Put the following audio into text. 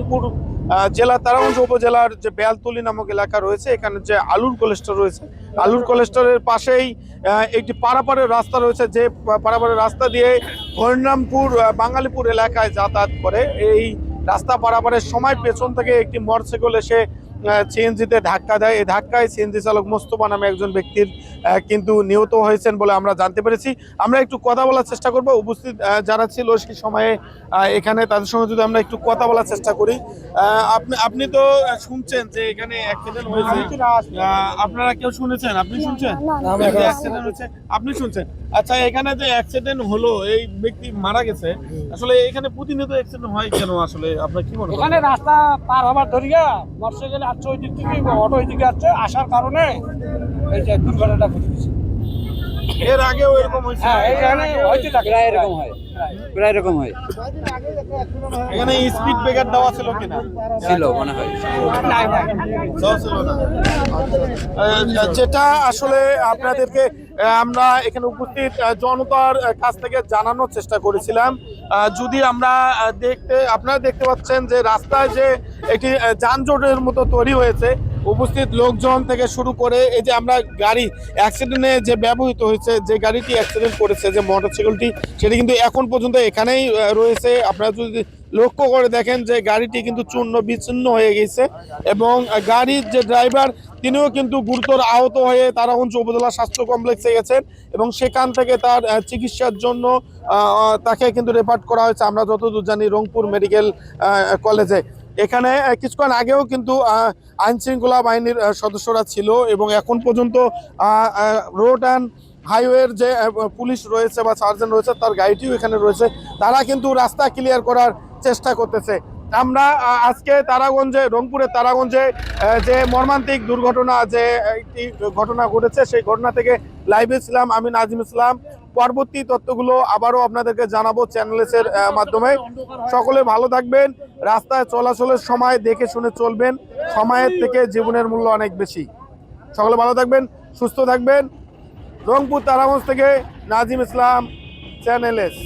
রংপুর জেলা, তারাগঞ্জ উপজেলার যে বেয়ালতলি নামক এলাকা রয়েছে, এখানে যে আলুর কোলেস্টার রয়েছে, আলুর কোলেস্টারের পাশেই একটি পারাপারের রাস্তা রয়েছে, যে পারাপারের রাস্তা দিয়ে হরিনামপুর বাঙালিপুর এলাকায় যাতায়াত করে। এই রাস্তা পারাপারের সময় পেছন থেকে একটি মোটরসাইকেল এসে সিএনজিতে ধাক্কা দেয়। এই ধাক্কায় সিএনজি চালক মোস্তফা নামে একজন ব্যক্তির কিন্তু নিহত হয়েছেন বলে আমরা জানতে পেরেছি। আমরা একটু কথা বলার চেষ্টা করব। উপস্থিত যারা ছিল সেই সময়ে এখানে তাদের সঙ্গে যদি আমরা একটু কথা বলার চেষ্টা করি। আপনি আপনি তো শুনছেন যে এখানে অ্যাক্সিডেন্ট হয়েছে। আপনারা কেউ শুনেছেন? আপনি শুনছেন? অ্যাক্সিডেন্ট হয়েছে আপনি শুনছেন? আচ্ছা এখানে যে অ্যাক্সিডেন্ট হলো এই ব্যক্তি মারা গেছে। আসলে এখানে প্রতিনিয়ত অ্যাক্সিডেন্ট হয় কেন আসলে? আপনার কি মনে এখানে রাস্তা পার হবার ধরিয়া মোটরসাইকেল আসছে ওই দিক থেকে অটো ওই দিকে আসছে আসার কারণে এই যে দুর্ঘটনাটা ঘটেছে এর আগেও এরকম হয়েছে। হ্যাঁ এখানে হয়তো থাকে। প্রায় এরকম হয়। প্রায়। এরকম হয়। এখানে স্পিড ব্রেকার দেওয়া ছিল কিনা? ছিল মনে হয়। যেটা আসলে আপনাদেরকে আমরা এখানে উপস্থিত জনতার কাছ থেকে জানানোর চেষ্টা করেছিলাম। যদি আমরা দেখতে আপনারা দেখতে পাচ্ছেন যে রাস্তায় যে একটি যানজটের মতো তৈরি হয়েছে। উপস্থিত লোকজন থেকে শুরু করে এই যে আমরা গাড়ি অ্যাক্সিডেন্টে যে ব্যবহৃত হয়েছে, যে গাড়িটি অ্যাক্সিডেন্ট করেছে, যে মোটরসাইকেলটি সেটি কিন্তু এখন পর্যন্ত এখানেই রয়েছে। আপনারা যদি লক্ষ্য করে দেখেন যে গাড়িটি কিন্তু চূর্ণ বিচ্ছিন্ন হয়ে গেছে এবং গাড়ির যে ড্রাইভার তিনিও কিন্তু গুরুতর আহত হয়ে তারা তারাগঞ্জ উপজেলা স্বাস্থ্য কমপ্লেক্সে গেছেন এবং সেখান থেকে তার চিকিৎসার জন্য তাকে কিন্তু রেফার করা হয়েছে। আমরা যতদূর জানি রংপুর মেডিকেল কলেজে এখানে কিছুক্ষণ আগেও কিন্তু আইন শৃঙ্খলা বাহিনীর সদস্যরা ছিল এবং এখন পর্যন্ত রোড অ্যান্ড হাইওয়ের যে পুলিশ রয়েছে বা সার্জন রয়েছে, তার গাড়িটিও এখানে রয়েছে। তারা কিন্তু রাস্তা ক্লিয়ার করার চেষ্টা করতেছে। আমরা আজকে তারাগঞ্জে রংপুরের তারাগঞ্জে যে মর্মান্তিক দুর্ঘটনা, যে একটি ঘটনা ঘটেছে, সেই ঘটনা থেকে লাইভে ছিলাম আমি নাজিম ইসলাম। পরবর্তী তত্ত্বগুলো আবারও আপনাদেরকে জানাব চ্যানেলের মাধ্যমে। সকলে ভালো থাকবেন, রাস্তায় চলাচলের সময় দেখে শুনে চলবেন, সময়ের থেকে জীবনের মূল্য অনেক বেশি। সকলে ভালো থাকবেন, সুস্থ থাকবেন। রংপুর তারাগঞ্জ থেকে নাজিম ইসলাম, চ্যানেল এস।